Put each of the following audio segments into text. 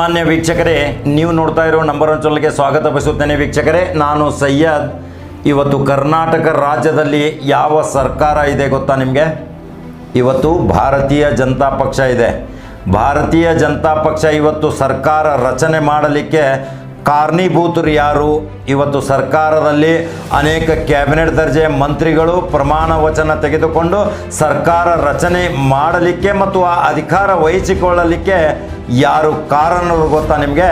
ಸನ್ಮಾನ್ಯ ವೀಕ್ಷಕರೇ, ನೀವು ನೋಡ್ತಾ ಇರೋ ನಂಬರ್ ಒನ್ ಚಾನಲ್ಗೆ ಸ್ವಾಗತ ಬಯಸುತ್ತೇನೆ ವೀಕ್ಷಕರೇ. ನಾನು ಸಯ್ಯದ್ ಇವತ್ತು ಕರ್ನಾಟಕ ರಾಜ್ಯದಲ್ಲಿ ಯಾವ ಸರ್ಕಾರ ಇದೆ ಗೊತ್ತಾ ನಿಮಗೆ? ಇವತ್ತು ಭಾರತೀಯ ಜನತಾ ಪಕ್ಷ ಇದೆ. ಭಾರತೀಯ ಜನತಾ ಪಕ್ಷ ಇವತ್ತು ಸರ್ಕಾರ ರಚನೆ ಮಾಡಲಿಕ್ಕೆ ಕಾರಣೀಭೂತರು ಯಾರು? ಇವತ್ತು ಸರ್ಕಾರದಲ್ಲಿ ಅನೇಕ ಕ್ಯಾಬಿನೆಟ್ ದರ್ಜೆ ಮಂತ್ರಿಗಳು ಪ್ರಮಾಣ ವಚನ ತೆಗೆದುಕೊಂಡು ಸರ್ಕಾರ ರಚನೆ ಮಾಡಲಿಕ್ಕೆ ಮತ್ತು ಆ ಅಧಿಕಾರ ವಹಿಸಿಕೊಳ್ಳಲಿಕ್ಕೆ ಯಾರು ಕಾರಣರು ಗೊತ್ತಾ ನಿಮಗೆ?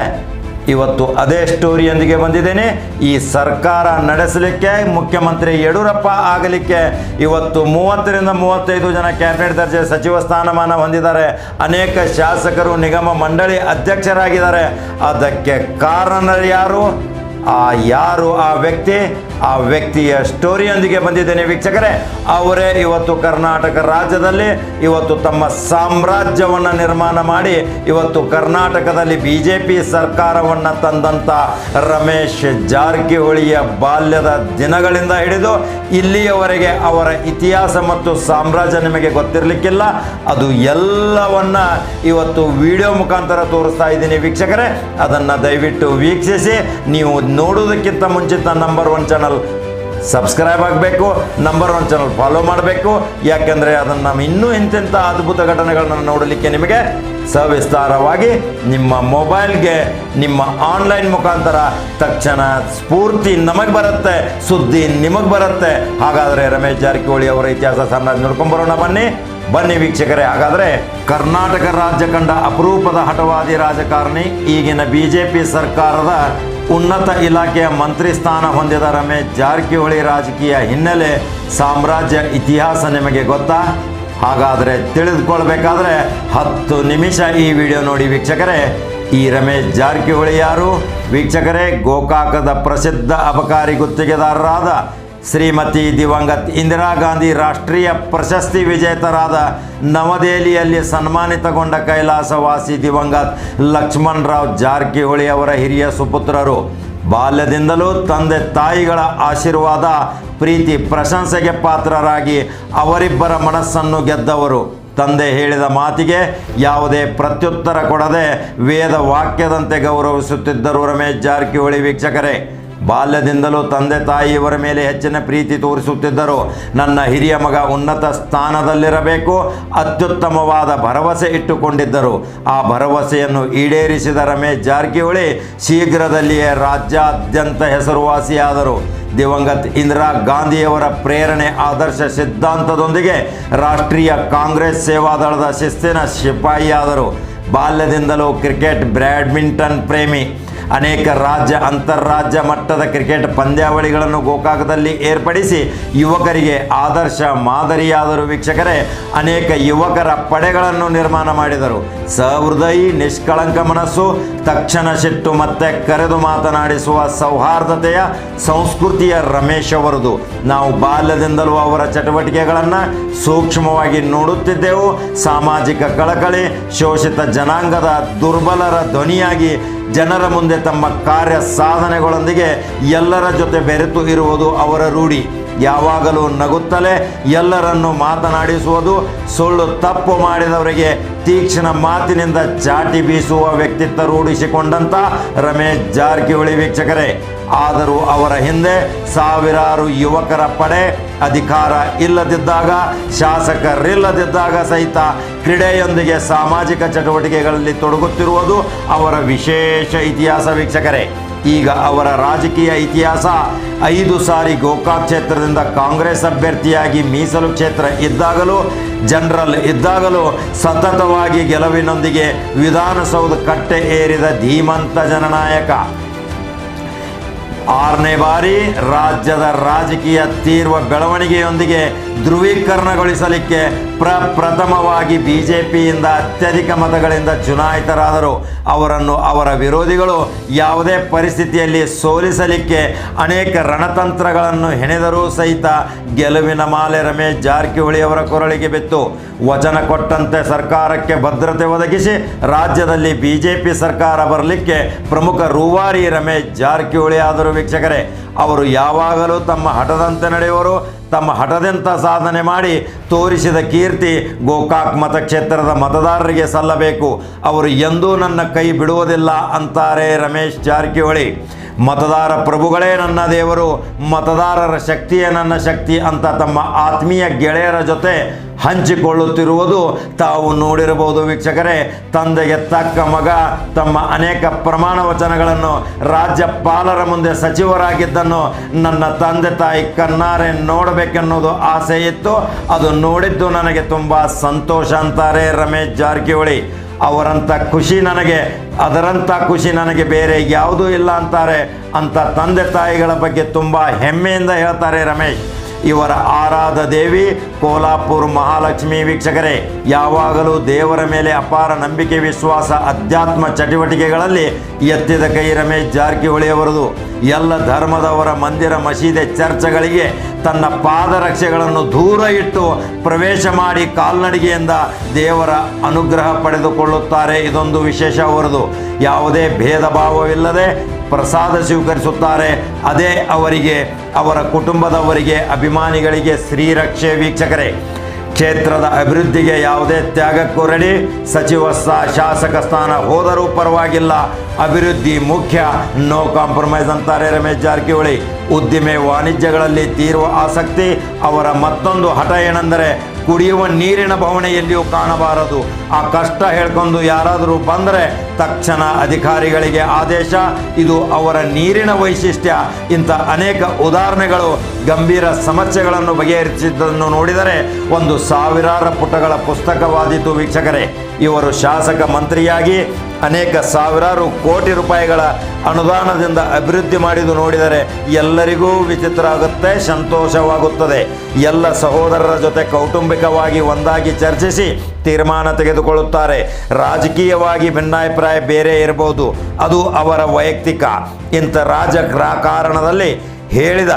ಇವತ್ತು ಅದೇ ಸ್ಟೋರಿಯೊಂದಿಗೆ ಬಂದಿದ್ದೇನೆ. ಈ ಸರ್ಕಾರ ನಡೆಸಲಿಕ್ಕೆ ಮುಖ್ಯಮಂತ್ರಿ ಯಡಿಯೂರಪ್ಪ ಆಗಲಿಕ್ಕೆ ಇವತ್ತು ಮೂವತ್ತರಿಂದ ಮೂವತ್ತೈದು ಜನ ಕ್ಯಾಬಿನೆಟ್ ದರ್ಜೆ ಸಚಿವ ಸ್ಥಾನಮಾನ ಹೊಂದಿದ್ದಾರೆ. ಅನೇಕ ಶಾಸಕರು ನಿಗಮ ಮಂಡಳಿ ಅಧ್ಯಕ್ಷರಾಗಿದ್ದಾರೆ. ಅದಕ್ಕೆ ಕಾರಣರು ಯಾರು? ಆ ಯಾರು ಆ ವ್ಯಕ್ತಿ? ಆ ವ್ಯಕ್ತಿಯ ಸ್ಟೋರಿಯೊಂದಿಗೆ ಬಂದಿದ್ದೇನೆ ವೀಕ್ಷಕರೇ. ಅವರೇ ಇವತ್ತು ಕರ್ನಾಟಕ ರಾಜ್ಯದಲ್ಲಿ, ಇವತ್ತು ತಮ್ಮ ಸಾಮ್ರಾಜ್ಯವನ್ನು ನಿರ್ಮಾಣ ಮಾಡಿ, ಇವತ್ತು ಕರ್ನಾಟಕದಲ್ಲಿ ಬಿ ಜೆ ಪಿ ಸರ್ಕಾರವನ್ನು ತಂದಂಥ ರಮೇಶ್ ಜಾರಕಿಹೊಳಿಯ ಬಾಲ್ಯದ ದಿನಗಳಿಂದ ಹಿಡಿದು ಇಲ್ಲಿಯವರೆಗೆ ಅವರ ಇತಿಹಾಸ ಮತ್ತು ಸಾಮ್ರಾಜ್ಯ ನಿಮಗೆ ಗೊತ್ತಿರಲಿಕ್ಕಿಲ್ಲ. ಅದು ಎಲ್ಲವನ್ನ ಇವತ್ತು ವಿಡಿಯೋ ಮುಖಾಂತರ ತೋರಿಸ್ತಾ ಇದ್ದೀನಿ ವೀಕ್ಷಕರೇ. ಅದನ್ನು ದಯವಿಟ್ಟು ವೀಕ್ಷಿಸಿ, ನೀವು ನೋಡೋದಕ್ಕಿಂತ ಮುಂಚಿತ ನಂಬರ್ ಒನ್ ಚಾನಲ್ ಸಬ್ಸ್ಕ್ರೈಬ್ ಆಗಬೇಕು ನಂಬರ್ ಒನ್ ಚಾನಲ್ ಫಾಲೋ ಮಾಡಬೇಕು. ಯಾಕೆಂದರೆ ಅದನ್ನು ನಾವು ಇನ್ನೂ ಇಂತಿಂಥ ಅದ್ಭುತ ಘಟನೆಗಳನ್ನು ನೋಡಲಿಕ್ಕೆ ನಿಮಗೆ ಸವಿಸ್ತಾರವಾಗಿ ನಿಮ್ಮ ಮೊಬೈಲ್ಗೆ, ನಿಮ್ಮ ಆನ್ಲೈನ್ ಮುಖಾಂತರ ತಕ್ಷಣ ಸ್ಫೂರ್ತಿ ನಮಗೆ ಬರುತ್ತೆ, ಸುದ್ದಿ ನಿಮಗೆ ಬರುತ್ತೆ. ಹಾಗಾದರೆ ರಮೇಶ್ ಜಾರಕಿಹೊಳಿ ಅವರ ಇತಿಹಾಸ ಸಾಮ್ರಾಜ್ಯ ನೋಡ್ಕೊಂಬರೋಣ ಬನ್ನಿ. ಬನ್ನಿ ವೀಕ್ಷಕರೇ, ಹಾಗಾದರೆ ಕರ್ನಾಟಕ ರಾಜ್ಯ ಕಂಡ ಅಪರೂಪದ ಹಠವಾದಿ ರಾಜಕಾರಣಿ, ಈಗಿನ ಬಿ ಸರ್ಕಾರದ ಉನ್ನತ ಇಲಾಖೆಯ ಮಂತ್ರಿ ಸ್ಥಾನ ಹೊಂದಿದ ರಮೇಶ್ ಜಾರಕಿಹೊಳಿ ರಾಜಕೀಯ ಹಿನ್ನೆಲೆ ಸಾಮ್ರಾಜ್ಯ ಇತಿಹಾಸ ನಿಮಗೆ ಗೊತ್ತಾ? ಹಾಗಾದರೆ ತಿಳಿದುಕೊಳ್ಬೇಕಾದ್ರೆ ಹತ್ತು ನಿಮಿಷ ಈ ವಿಡಿಯೋ ನೋಡಿ ವೀಕ್ಷಕರೇ. ಈ ರಮೇಶ್ ಜಾರಕಿಹೊಳಿ ಯಾರು? ವೀಕ್ಷಕರೇ ಗೋಕಾಕದ ಪ್ರಸಿದ್ಧ ಅಬಕಾರಿ ಗುತ್ತಿಗೆದಾರರಾದ ಶ್ರೀಮತಿ ದಿವಂಗತ್ ಇಂದಿರಾ ಗಾಂಧಿ ರಾಷ್ಟ್ರೀಯ ಪ್ರಶಸ್ತಿ ವಿಜೇತರಾದ ನವದೆಹಲಿಯಲ್ಲಿ ಸನ್ಮಾನಿತಗೊಂಡ ಕೈಲಾಸವಾಸಿ ದಿವಂಗತ್ ಲಕ್ಷ್ಮಣ್ ರಾವ್ ಜಾರಕಿಹೊಳಿ ಅವರ ಹಿರಿಯ ಸುಪುತ್ರರು. ಬಾಲ್ಯದಿಂದಲೂ ತಂದೆ ತಾಯಿಗಳ ಆಶೀರ್ವಾದ, ಪ್ರೀತಿ, ಪ್ರಶಂಸೆಗೆ ಪಾತ್ರರಾಗಿ ಅವರಿಬ್ಬರ ಮನಸ್ಸನ್ನು ಗೆದ್ದವರು. ತಂದೆ ಹೇಳಿದ ಮಾತಿಗೆ ಯಾವುದೇ ಪ್ರತ್ಯುತ್ತರ ಕೊಡದೆ ವೇದ ವಾಕ್ಯದಂತೆ ಗೌರವಿಸುತ್ತಿದ್ದರು ರಮೇಶ್ ಜಾರಕಿಹೊಳಿ ವೀಕ್ಷಕರೇ. ಬಾಲ್ಯದಿಂದಲೂ ತಂದೆ ತಾಯಿಯವರ ಮೇಲೆ ಹೆಚ್ಚಿನ ಪ್ರೀತಿ ತೋರಿಸುತ್ತಿದ್ದರು. ನನ್ನ ಹಿರಿಯ ಮಗ ಉನ್ನತ ಸ್ಥಾನದಲ್ಲಿರಬೇಕು. ಅತ್ಯುತ್ತಮವಾದ ಭರವಸೆ ಇಟ್ಟುಕೊಂಡಿದ್ದರು. ಆ ಭರವಸೆಯನ್ನು ಈಡೇರಿಸಿದ ರಮೇಶ್ ಜಾರಕಿಹೊಳಿ ಶೀಘ್ರದಲ್ಲಿಯೇ ರಾಜ್ಯಾದ್ಯಂತ ಹೆಸರುವಾಸಿಯಾದರು. ದಿವಂಗತ್ ಇಂದಿರಾ ಗಾಂಧಿಯವರ ಪ್ರೇರಣೆ ಆದರ್ಶ ಸಿದ್ಧಾಂತದೊಂದಿಗೆ ರಾಷ್ಟ್ರೀಯ ಕಾಂಗ್ರೆಸ್ ಸೇವಾದಳದ ಶಿಸ್ತಿನ ಶಿಪಾಯಿಯಾದರು ಬಾಲ್ಯದಿಂದಲೂ ಕ್ರಿಕೆಟ್ ಬ್ಯಾಡ್ಮಿಂಟನ್ ಪ್ರೇಮಿ. ಅನೇಕ ರಾಜ್ಯ, ಅಂತಾರಾಜ್ಯ ಮಟ್ಟದ ಕ್ರಿಕೆಟ್ ಪಂದ್ಯಾವಳಿಗಳನ್ನು ಗೋಕಾಕದಲ್ಲಿ ಏರ್ಪಡಿಸಿ ಯುವಕರಿಗೆ ಆದರ್ಶ ಮಾದರಿಯಾದರು ವೀಕ್ಷಕರೇ. ಅನೇಕ ಯುವಕರ ಪಡೆಗಳನ್ನು ನಿರ್ಮಾಣ ಮಾಡಿದರು. ಸಹೃದಯಿ, ನಿಷ್ಕಳಂಕ ಮನಸ್ಸು, ತಕ್ಷಣ ಸಿಟ್ಟು ಮತ್ತೆ ಕರೆದು ಮಾತನಾಡಿಸುವ ಸೌಹಾರ್ದತೆಯ ಸಂಸ್ಕೃತಿಯ ರಮೇಶ್ ಅವರದು. ನಾವು ಬಾಲ್ಯದಿಂದಲೂ ಅವರ ಚಟುವಟಿಕೆಗಳನ್ನು ಸೂಕ್ಷ್ಮವಾಗಿ ನೋಡುತ್ತಿದ್ದೆವು. ಸಾಮಾಜಿಕ ಕಳಕಳಿ, ಶೋಷಿತ ಜನಾಂಗದ ದುರ್ಬಲರ ಧ್ವನಿಯಾಗಿ ಜನರ ಮುಂದೆ ತಮ್ಮ ಕಾರ್ಯ ಸಾಧನೆಗಳೊಂದಿಗೆ ಎಲ್ಲರ ಜೊತೆ ಬೆರೆತು ಇರುವುದು ಅವರ ರೂಢಿ. ಯಾವಾಗಲೂ ನಗುತ್ತಲೇ ಎಲ್ಲರನ್ನು ಮಾತನಾಡಿಸುವುದು ಸುಳ್ಳು ತಪ್ಪು ಮಾಡಿದವರಿಗೆ ತೀಕ್ಷ್ಣ ಮಾತಿನಿಂದ ಚಾಟಿ ಬೀಸುವ ವ್ಯಕ್ತಿತ್ವ ರೂಢಿಸಿಕೊಂಡಂತ ರಮೇಶ್ ಜಾರಕಿಹೊಳಿ ವೀಕ್ಷಕರೇ. ಆದರೂ ಅವರ ಹಿಂದೆ ಸಾವಿರಾರು ಯುವಕರ ಪಡೆ ಅಧಿಕಾರ ಇಲ್ಲದಿದ್ದಾಗ, ಶಾಸಕರಿಲ್ಲದಿದ್ದಾಗ ಸಹಿತ ಕ್ರೀಡೆಯೊಂದಿಗೆ ಸಾಮಾಜಿಕ ಚಟುವಟಿಕೆಗಳಲ್ಲಿ ತೊಡಗುತ್ತಿರುವುದು ಅವರ ವಿಶೇಷ ಇತಿಹಾಸ ವೀಕ್ಷಕರೇ. ಈಗ ಅವರ ರಾಜಕೀಯ ಇತಿಹಾಸ ಐದು ಸಾರಿ ಗೋಕಾಕ್ ಕ್ಷೇತ್ರದಿಂದ ಕಾಂಗ್ರೆಸ್ ಅಭ್ಯರ್ಥಿಯಾಗಿ ಮೀಸಲು ಕ್ಷೇತ್ರ ಇದ್ದಾಗಲೂ, ಜನರಲ್ ಇದ್ದಾಗಲೂ ಸತತವಾಗಿ ಗೆಲುವಿನೊಂದಿಗೆ ವಿಧಾನಸೌಧ ಕಟ್ಟೆ ಏರಿದ ಧೀಮಂತ ಜನನಾಯಕ. ಆರನೇ ಬಾರಿ ರಾಜ್ಯದ ರಾಜಕೀಯ ತೀರ್ವ ಬೆಳವಣಿಗೆಯೊಂದಿಗೆ ಧ್ರುವೀಕರಣಗೊಳಿಸಲಿಕ್ಕೆ ಪ್ರಪ್ರಥಮವಾಗಿ ಬಿಜೆಪಿಯಿಂದ ಅತ್ಯಧಿಕ ಮತಗಳಿಂದ ಚುನಾಯಿತರಾದರು. ಅವರನ್ನು ಅವರ ವಿರೋಧಿಗಳು ಯಾವುದೇ ಪರಿಸ್ಥಿತಿಯಲ್ಲಿ ಸೋಲಿಸಲಿಕ್ಕೆ ಅನೇಕ ರಣತಂತ್ರಗಳನ್ನು ಹೆಣೆದರೂ ಸಹಿತ ಗೆಲುವಿನ ಮಾಲೆ ರಮೇಶ್ ಜಾರಕಿಹೊಳಿ ಅವರ ಕೊರಳಿಗೆ ಬಿತ್ತು. ವಚನ ಕೊಟ್ಟಂತೆ ಸರ್ಕಾರಕ್ಕೆ ಭದ್ರತೆ ಒದಗಿಸಿ ರಾಜ್ಯದಲ್ಲಿ ಬಿಜೆಪಿ ಸರ್ಕಾರ ಬರಲಿಕ್ಕೆ ಪ್ರಮುಖ ರೂವಾರಿ ರಮೇಶ್ ಜಾರಕಿಹೊಳಿ ಆದರೂ ವೀಕ್ಷಕರೇ. ಅವರು ಯಾವಾಗಲೂ ತಮ್ಮ ಹಠದಂತೆ ನಡೆಯುವರು, ತಮ್ಮ ಹಠದಂತ ಸಾಧನೆ ಮಾಡಿ ತೋರಿಸಿದ ಕೀರ್ತಿ ಗೋಕಾಕ್ ಮತಕ್ಷೇತ್ರದ ಮತದಾರರಿಗೆ ಸಲ್ಲಬೇಕು. ಅವರು ಎಂದೂ ನನ್ನ ಕೈ ಬಿಡುವುದಿಲ್ಲ ಅಂತಾರೆ ರಮೇಶ್ ಜಾರಕಿಹೊಳಿ. ಮತದಾರ ಪ್ರಭುಗಳೇ ನನ್ನ ದೇವರು, ಮತದಾರರ ಶಕ್ತಿಯೇ ನನ್ನ ಶಕ್ತಿ ಅಂತ ತಮ್ಮ ಆತ್ಮೀಯ ಗೆಳೆಯರ ಜೊತೆ ಹಂಚಿಕೊಳ್ಳುತ್ತಿರುವುದು ತಾವು ನೋಡಿರಬಹುದು ವೀಕ್ಷಕರೇ. ತಂದೆಗೆ ತಕ್ಕ ಮಗ, ತಮ್ಮ ಅನೇಕ ಪ್ರಮಾಣ ವಚನಗಳನ್ನು ರಾಜ್ಯಪಾಲರ ಮುಂದೆ ಸಚಿವರಾಗಿದ್ದನ್ನು ನನ್ನ ತಂದೆ ತಾಯಿ ಕಣ್ಣಾರೆ ನೋಡಬೇಕೆನ್ನೋದು ಆಸೆ ಇತ್ತು ಅದು ನೋಡಿದ್ದು ನನಗೆ ತುಂಬ ಸಂತೋಷ ಅಂತಾರೆ ರಮೇಶ್ ಜಾರಕಿಹೊಳಿ. ಅವರಂಥ ಖುಷಿ ನನಗೆ, ಅದರಂಥ ಖುಷಿ ನನಗೆ ಬೇರೆ ಯಾವುದೂ ಇಲ್ಲ ಅಂತಾರೆ. ಅಂತ ತಂದೆ ತಾಯಿಗಳ ಬಗ್ಗೆ ತುಂಬ ಹೆಮ್ಮೆಯಿಂದ ಹೇಳ್ತಾರೆ ರಮೇಶ್. ಇವರ ಆರಾಧ ದೇವಿ, ಕೋಲಾಪುರ ಮಹಾಲಕ್ಷ್ಮಿ ವೀಕ್ಷಕರೇ, ಯಾವಾಗಲೂ ದೇವರ ಮೇಲೆ ಅಪಾರ ನಂಬಿಕೆ, ವಿಶ್ವಾಸ, ಅಧ್ಯಾತ್ಮ ಚಟುವಟಿಕೆಗಳಲ್ಲಿ ಎತ್ತಿದ ಕೈ ರಮೇಶ್ ಜಾರಕಿಹೊಳಿ ಅವರದು. ಎಲ್ಲ ಧರ್ಮದವರ ಮಂದಿರ, ಮಸೀದೆ ಚರ್ಚ್ಗಳಿಗೆ ತನ್ನ ಪಾದರಕ್ಷೆಗಳನ್ನು ದೂರ ಇಟ್ಟು ಪ್ರವೇಶ ಮಾಡಿ ಕಾಲ್ನಡಿಗೆಯಿಂದ ದೇವರ ಅನುಗ್ರಹ ಪಡೆದುಕೊಳ್ಳುತ್ತಾರೆ. ಇದೊಂದು ವಿಶೇಷ ಅವರದು. ಯಾವುದೇ ಭೇದ ಭಾವವಿಲ್ಲದೆ ಪ್ರಸಾದ ಸ್ವೀಕರಿಸುತ್ತಾರೆ. ಅದೇ ಅವರಿಗೆ ಅವರ ಕುಟುಂಬದವರಿಗೆ, ಅಭಿಮಾನಿಗಳಿಗೆ ಶ್ರೀರಕ್ಷೆ ವೀಕ್ಷಕರೇ. ಕ್ಷೇತ್ರದ ಅಭಿವೃದ್ಧಿಗೆ ಯಾವುದೇ ತ್ಯಾಗಕ್ಕೂ ರೆಡಿ. ಸಚಿವ ಶಾಸಕ ಸ್ಥಾನ ಹೋದರೂ ಪರವಾಗಿಲ್ಲ. ಅಭಿವೃದ್ಧಿ ಮುಖ್ಯ. ನೋ ಕಾಂಪ್ರಮೈಸ್ ಅಂತಾರೆ ರಮೇಶ್ ಜಾರಕಿಹೊಳಿ. ಉದ್ದಿಮೆ ವಾಣಿಜ್ಯಗಳಲ್ಲಿ ತೀರುವ ಆಸಕ್ತಿ. ಅವರ ಮತ್ತೊಂದು ಹಠ ಏನೆಂದರೆ ಕುಡಿಯುವ ನೀರಿನ ಬವಣೆ ಎಲ್ಲಿಯೂ ಕಾಣಬಾರದು. ಆ ಕಷ್ಟ ಹೇಳ್ಕೊಂಡು ಯಾರಾದರೂ ಬಂದರೆ ತಕ್ಷಣ ಅಧಿಕಾರಿಗಳಿಗೆ ಆದೇಶ, ಇದು ಅವರ ನೀರಿನ ವೈಶಿಷ್ಟ್ಯ. ಇಂಥ ಅನೇಕ ಉದಾಹರಣೆಗಳು ಗಂಭೀರ ಸಮಸ್ಯೆಗಳನ್ನು ಬಗೆಹರಿಸಿದ್ದನ್ನು ನೋಡಿದರೆ ಒಂದು ಸಾವಿರಾರು ಪುಟಗಳ ಪುಸ್ತಕವಾದೀತು ವೀಕ್ಷಕರೇ. ಇವರು ಶಾಸಕ ಮಂತ್ರಿಯಾಗಿ ಅನೇಕ ಸಾವಿರಾರು ಕೋಟಿ ರೂಪಾಯಿಗಳ ಅನುದಾನದಿಂದ ಅಭಿವೃದ್ಧಿ ಮಾಡಿದ್ದು ನೋಡಿದರೆ ಎಲ್ಲರಿಗೂ ವಿಚಿತ್ರ ಆಗುತ್ತೆ, ಸಂತೋಷವಾಗುತ್ತದೆ. ಎಲ್ಲ ಸಹೋದರರ ಜೊತೆ ಕೌಟುಂಬಿಕವಾಗಿ ಒಂದಾಗಿ ಚರ್ಚಿಸಿ ತೀರ್ಮಾನ ತೆಗೆದುಕೊಳ್ಳುತ್ತಾರೆ. ರಾಜಕೀಯವಾಗಿ ಭಿನ್ನಾಭಿಪ್ರಾಯ ಬೇರೆ ಇರಬಹುದು. ಅದು ಅವರ ವೈಯಕ್ತಿಕ. ಇಂಥ ರಾಜಕಾರಣದಲ್ಲಿ ಹೇಳಿದ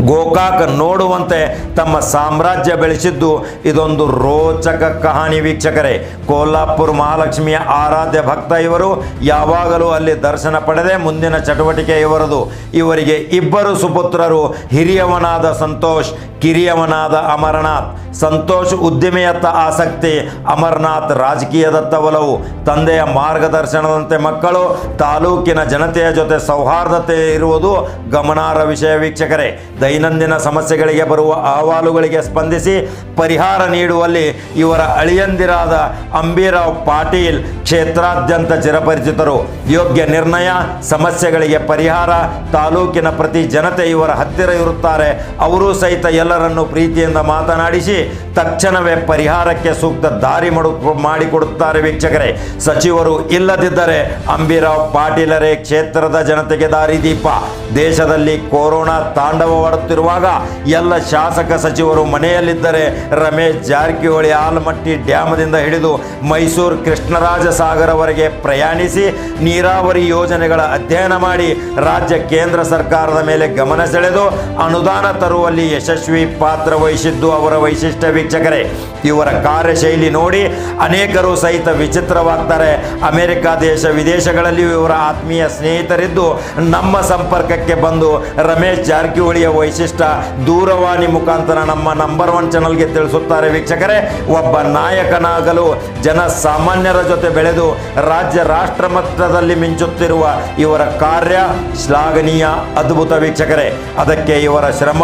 ಗೋಕಾಕ್ ನೋಡುವಂತೆ ತಮ್ಮ ಸಾಮ್ರಾಜ್ಯ ಬೆಳೆಸಿದ್ದು. ಇದೊಂದು ರೋಚಕ ಕಹಾನಿ ವೀಕ್ಷಕರೇ. ಕೋಲ್ಹಾಪುರ್ ಮಹಾಲಕ್ಷ್ಮಿಯ ಆರಾಧ್ಯ ಭಕ್ತ ಇವರು ಯಾವಾಗಲೂ ಅಲ್ಲಿ ದರ್ಶನ ಪಡೆದೇ ಮುಂದಿನ ಚಟುವಟಿಕೆ ಇವರದು. ಇವರಿಗೆ ಇಬ್ಬರು ಸುಪುತ್ರರು, ಹಿರಿಯವನಾದ ಸಂತೋಷ್, ಕಿರಿಯವನಾದ ಅಮರನಾಥ್. ಸಂತೋಷ್ ಉದ್ದಿಮೆಯತ್ತ ಆಸಕ್ತಿ, ಅಮರನಾಥ್ ರಾಜಕೀಯದತ್ತ ಒಲವು. ತಂದೆಯ ಮಾರ್ಗದರ್ಶನದಂತೆ ಮಕ್ಕಳು, ತಾಲೂಕಿನ ಜನತೆಯ ಜೊತೆ ಸೌಹಾರ್ದತೆ ಇರುವುದು ಗಮನಾರ್ಹ ವಿಷಯ ವೀಕ್ಷಕರೇ. ದೈನಂದಿನ ಸಮಸ್ಯೆಗಳಿಗೆ ಬರುವ ಅಹವಾಲುಗಳಿಗೆ ಸ್ಪಂದಿಸಿ ಪರಿಹಾರ ನೀಡುವಲ್ಲಿ ಇವರ ಅಳಿಯಂದಿರಾದ ಅಂಬೀರಾವ್ ಪಾಟೀಲ್ ಕ್ಷೇತ್ರಾದ್ಯಂತ ಚಿರಪರಿಚಿತರು. ಯೋಗ್ಯ ನಿರ್ಣಯ, ಸಮಸ್ಯೆಗಳಿಗೆ ಪರಿಹಾರ, ತಾಲೂಕಿನ ಪ್ರತಿ ಜನತೆ ಇವರ ಹತ್ತಿರ ಇರುತ್ತಾರೆ. ಅವರು ಸಹಿತ ಎಲ್ಲರನ್ನು ಪ್ರೀತಿಯಿಂದ ಮಾತನಾಡಿಸಿ ತಕ್ಷಣವೇ ಪರಿಹಾರಕ್ಕೆ ಸೂಕ್ತ ದಾರಿ ಮಾಡು ಮಾಡಿಕೊಡುತ್ತಾರೆ ವೀಕ್ಷಕರೇ. ಸಚಿವರು ಇಲ್ಲದಿದ್ದರೆ ಅಂಬಿರಾವ್ ಪಾಟೀಲರೇ ಕ್ಷೇತ್ರದ ಜನತೆಗೆ ದಾರಿದೀಪ ದೇಶದಲ್ಲಿ ಕೊರೋನಾ ತಾಂಡವವಾಡುತ್ತಿರುವಾಗ ಎಲ್ಲ ಶಾಸಕ ಸಚಿವರು ಮನೆಯಲ್ಲಿದ್ದರೆ ರಮೇಶ್ ಜಾರಕಿಹೊಳಿ ಆಲಮಟ್ಟಿ ಡ್ಯಾಮದಿಂದ ಹಿಡಿದು ಮೈಸೂರು ಕೃಷ್ಣರಾಜ ಸಾಗರವರೆಗೆ ಪ್ರಯಾಣಿಸಿ ನೀರಾವರಿ ಯೋಜನೆಗಳ ಅಧ್ಯಯನ ಮಾಡಿ ರಾಜ್ಯ ಕೇಂದ್ರ ಸರ್ಕಾರದ ಮೇಲೆ ಗಮನ ಸೆಳೆದು ಅನುದಾನ ತರುವಲ್ಲಿ ಯಶಸ್ವಿ ಪಾತ್ರ ವಹಿಸಿದ್ದು ಅವರ ವೈಶಿಷ್ಟ್ಯ ವೀಕ್ಷಕರೇ. ಇವರ ಕಾರ್ಯಶೈಲಿ ನೋಡಿ ಅನೇಕರು ಸಹಿತ ವಿಚಿತ್ರವಾಗ್ತಾರೆ. ಅಮೆರಿಕ, ದೇಶ, ವಿದೇಶಗಳಲ್ಲಿಯೂ ಇವರ ಆತ್ಮೀಯ ಸ್ನೇಹಿತರಿದ್ದು ನಮ್ಮ ಸಂಪರ್ಕಕ್ಕೆ ಬಂದು ರಮೇಶ್ ಜಾರಕಿಹೊಳಿಯ ವೈಶಿಷ್ಟ್ಯ ದೂರವಾಣಿ ಮುಖಾಂತರ ನಮ್ಮ ನಂಬರ್ ಒನ್ ಚಾನಲ್ಗೆ ತಿಳಿಸುತ್ತಾರೆ ವೀಕ್ಷಕರೇ. ಒಬ್ಬ ನಾಯಕನಾಗಲು ಜನ ಸಾಮಾನ್ಯರ ಜೊತೆ ಬೆಳೆದು ರಾಜ್ಯ ರಾಷ್ಟ್ರ ಮಟ್ಟದಲ್ಲಿ ಮಿಂಚುತ್ತಿರುವ ಇವರ ಕಾರ್ಯ ಶ್ಲಾಘನೀಯ, ಅದ್ಭುತ ವೀಕ್ಷಕರೇ. ಅದಕ್ಕೆ ಇವರ ಶ್ರಮ,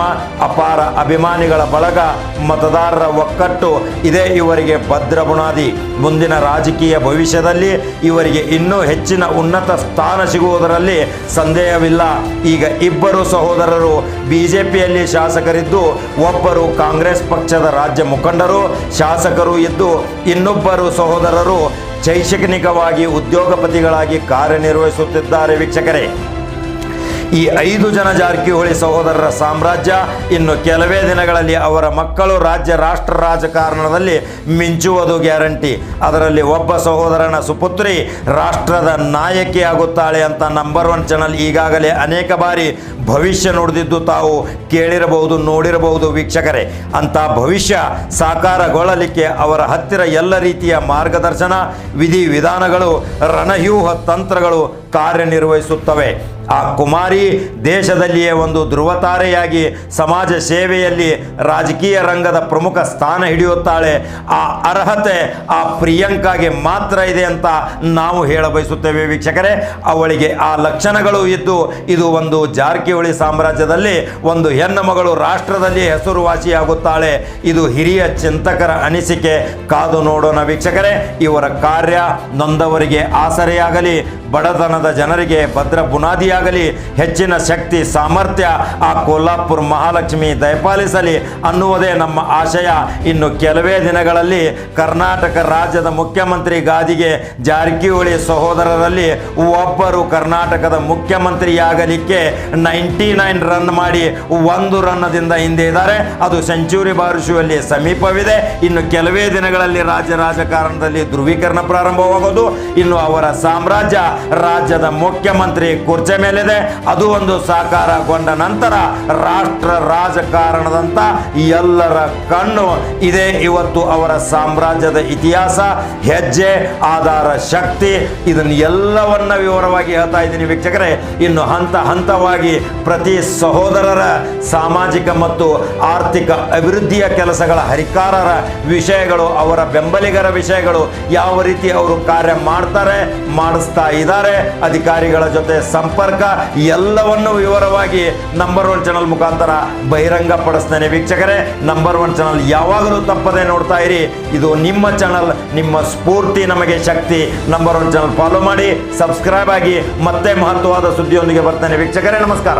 ಅಪಾರ ಅಭಿಮಾನಿಗಳ ಬಳಗ, ಮತದಾರರ ಒಕ್ಕಟ್ಟು, ಇದೇ ಇವರಿಗೆ ಭದ್ರ ಬುನಾದಿ. ಮುಂದಿನ ರಾಜಕೀಯ ಭವಿಷ್ಯದಲ್ಲಿ ಇವರಿಗೆ ಇನ್ನೂ ಹೆಚ್ಚಿನ ಉನ್ನತ ಸ್ಥಾನ ಸಿಗುವುದರಲ್ಲಿ ಸಂದೇಹವಿಲ್ಲ. ಈಗ ಇಬ್ಬರು ಸಹೋದರರು ಬಿಜೆಪಿಯಲ್ಲಿ ಶಾಸಕರಿದ್ದು ಒಬ್ಬರು ಕಾಂಗ್ರೆಸ್ ಪಕ್ಷದ ರಾಜ್ಯ ಮುಖಂಡರು, ಶಾಸಕರು ಇದ್ದು ಇನ್ನೊಬ್ಬರು ಸಹೋದರರು ಶೈಕ್ಷಣಿಕವಾಗಿ ಉದ್ಯೋಗಪತಿಗಳಾಗಿ ಕಾರ್ಯನಿರ್ವಹಿಸುತ್ತಿದ್ದಾರೆ ವೀಕ್ಷಕರೇ. ಈ ಐದು ಜನ ಜಾರಕಿಹೊಳಿ ಸಹೋದರರ ಸಾಮ್ರಾಜ್ಯ ಇನ್ನು ಕೆಲವೇ ದಿನಗಳಲ್ಲಿ ಅವರ ಮಕ್ಕಳು ರಾಜ್ಯ ರಾಷ್ಟ್ರ ರಾಜಕಾರಣದಲ್ಲಿ ಮಿಂಚುವುದು ಗ್ಯಾರಂಟಿ. ಅದರಲ್ಲಿ ಒಬ್ಬ ಸಹೋದರನ ಸುಪುತ್ರಿ ರಾಷ್ಟ್ರದ ನಾಯಕಿ ಆಗುತ್ತಾಳೆ ಅಂತ ನಂಬರ್ ಒನ್ ಚಾನಲ್ ಈಗಾಗಲೇ ಅನೇಕ ಬಾರಿ ಭವಿಷ್ಯ ನುಡಿದಿದ್ದು ತಾವು ಕೇಳಿರಬಹುದು, ನೋಡಿರಬಹುದು ವೀಕ್ಷಕರೇ. ಅಂತ ಭವಿಷ್ಯ ಸಾಕಾರಗೊಳ್ಳಲಿಕ್ಕೆ ಅವರ ಹತ್ತಿರ ಎಲ್ಲ ರೀತಿಯ ಮಾರ್ಗದರ್ಶನ ವಿಧಿ ವಿಧಾನಗಳು ರಣಹ್ಯೂಹ ತಂತ್ರಗಳು ಕಾರ್ಯನಿರ್ವಹಿಸುತ್ತವೆ. ಆ ಕುಮಾರಿ ದೇಶದಲ್ಲಿಯೇ ಒಂದು ಧ್ರುವತಾರೆಯಾಗಿ ಸಮಾಜ ಸೇವೆಯಲ್ಲಿ ರಾಜಕೀಯ ರಂಗದ ಪ್ರಮುಖ ಸ್ಥಾನ ಹಿಡಿಯುತ್ತಾಳೆ. ಆ ಅರ್ಹತೆ ಆ ಪ್ರಿಯಾಂಕಾಗೆ ಮಾತ್ರ ಇದೆ ಅಂತ ನಾವು ಹೇಳ ಬಯಸುತ್ತೇವೆ ವೀಕ್ಷಕರೇ. ಅವಳಿಗೆ ಆ ಲಕ್ಷಣಗಳು ಇದ್ದು ಇದು ಒಂದು ಜಾರಕಿಹೊಳಿ ಸಾಮ್ರಾಜ್ಯದಲ್ಲಿ ಒಂದು ಹೆಣ್ಣು ಮಗಳು ರಾಷ್ಟ್ರದಲ್ಲಿ ಹೆಸರುವಾಸಿಯಾಗುತ್ತಾಳೆ. ಇದು ಹಿರಿಯ ಚಿಂತಕರ ಅನಿಸಿಕೆ. ಕಾದು ನೋಡೋಣ ವೀಕ್ಷಕರೇ. ಇವರ ಕಾರ್ಯ ನೊಂದವರಿಗೆ ಆಸರೆಯಾಗಲಿ ಬಡತನದ ಜನರಿಗೆ ಭದ್ರ ಬುನಾದಿಯಾಗಲಿ, ಹೆಚ್ಚಿನ ಶಕ್ತಿ, ಸಾಮರ್ಥ್ಯ ಆ ಕೊಲ್ಲಾಪುರ ಮಹಾಲಕ್ಷ್ಮಿ ದಯಪಾಲಿಸಲಿ ಅನ್ನುವುದೇ ನಮ್ಮ ಆಶಯ. ಇನ್ನು ಕೆಲವೇ ದಿನಗಳಲ್ಲಿ ಕರ್ನಾಟಕ ರಾಜ್ಯದ ಮುಖ್ಯಮಂತ್ರಿ ಗಾದಿಗೆ ಜಾರಕಿಹೊಳಿ ಸಹೋದರರಲ್ಲಿ ಒಬ್ಬರು ಕರ್ನಾಟಕದ ಮುಖ್ಯಮಂತ್ರಿಯಾಗಲಿಕ್ಕೆ ನೈಂಟಿ ನೈನ್ ರನ್ ಮಾಡಿ ಒಂದು ರನ್ನದಿಂದ ಹಿಂದೆ ಇದ್ದಾರೆ. ಅದು ಸೆಂಚುರಿ ಬಾರಿಸುವಲ್ಲಿ ಸಮೀಪವಿದೆ. ಇನ್ನು ಕೆಲವೇ ದಿನಗಳಲ್ಲಿ ರಾಜ್ಯ ರಾಜಕಾರಣದಲ್ಲಿ ಧ್ರುವೀಕರಣ ಪ್ರಾರಂಭವಾಗೋದು. ಇನ್ನು ಅವರ ಸಾಮ್ರಾಜ್ಯ ರಾಜ್ಯದ ಮುಖ್ಯಮಂತ್ರಿ ಕುರ್ಚೆ ಮೇಲಿದೆ. ಅದು ಒಂದು ಸಾಕಾರಗೊಂಡ ನಂತರ ರಾಷ್ಟ್ರ ರಾಜಕಾರಣದಂತ ಎಲ್ಲರ ಕಣ್ಣು ಇದೆ. ಇವತ್ತು ಅವರ ಸಾಮ್ರಾಜ್ಯದ ಇತಿಹಾಸ, ಹೆಜ್ಜೆ, ಆಧಾರ ಶಕ್ತಿ, ಇದನ್ನು ಎಲ್ಲವನ್ನ ವಿವರವಾಗಿ ಹೇಳ್ತಾ ಇದ್ದೀನಿ ವೀಕ್ಷಕರೇ. ಇನ್ನು ಹಂತ ಹಂತವಾಗಿ ಪ್ರತಿ ಸಹೋದರರ ಸಾಮಾಜಿಕ ಮತ್ತು ಆರ್ಥಿಕ ಅಭಿವೃದ್ಧಿಯ ಕೆಲಸಗಳ ಹರಿಕಾರರ ವಿಷಯಗಳು, ಅವರ ಬೆಂಬಲಿಗರ ವಿಷಯಗಳು ಯಾವ ರೀತಿ ಅವರು ಕಾರ್ಯ ಮಾಡ್ತಾರೆ, ಮಾಡಿಸ್ತಾ ಇದ್ದಾರೆ. ಅಧಿಕಾರಿಗಳ ಜೊತೆ ಸಂಪರ್ಕ, ಎಲ್ಲವನ್ನು ವಿವರವಾಗಿ ನಂಬರ್ ಒನ್ ಚಾನಲ್ ಮುಖಾಂತರ ಬಹಿರಂಗ ಪಡಿಸ್ತೇನೆ. ವೀಕ್ಷಕರೇ, ನಂಬರ್ ಒನ್ ಚಾನಲ್ ಯಾವಾಗಲೂ ತಪ್ಪದೆ ನೋಡ್ತಾ ಇರಿ. ಇದು ನಿಮ್ಮ ಚಾನಲ್ ನಿಮ್ಮ ಸ್ಫೂರ್ತಿ, ನಮಗೆ ಶಕ್ತಿ. ನಂಬರ್ ಒನ್ ಚಾನಲ್ ಫಾಲೋ ಮಾಡಿ ಸಬ್ಸ್ಕ್ರೈಬ್ ಆಗಿ ಮತ್ತೆ ಮಹತ್ವವಾದ ಸುದ್ದಿಯೊಂದಿಗೆ ಬರ್ತೇನೆ. ವೀಕ್ಷಕರೇ, ನಮಸ್ಕಾರ.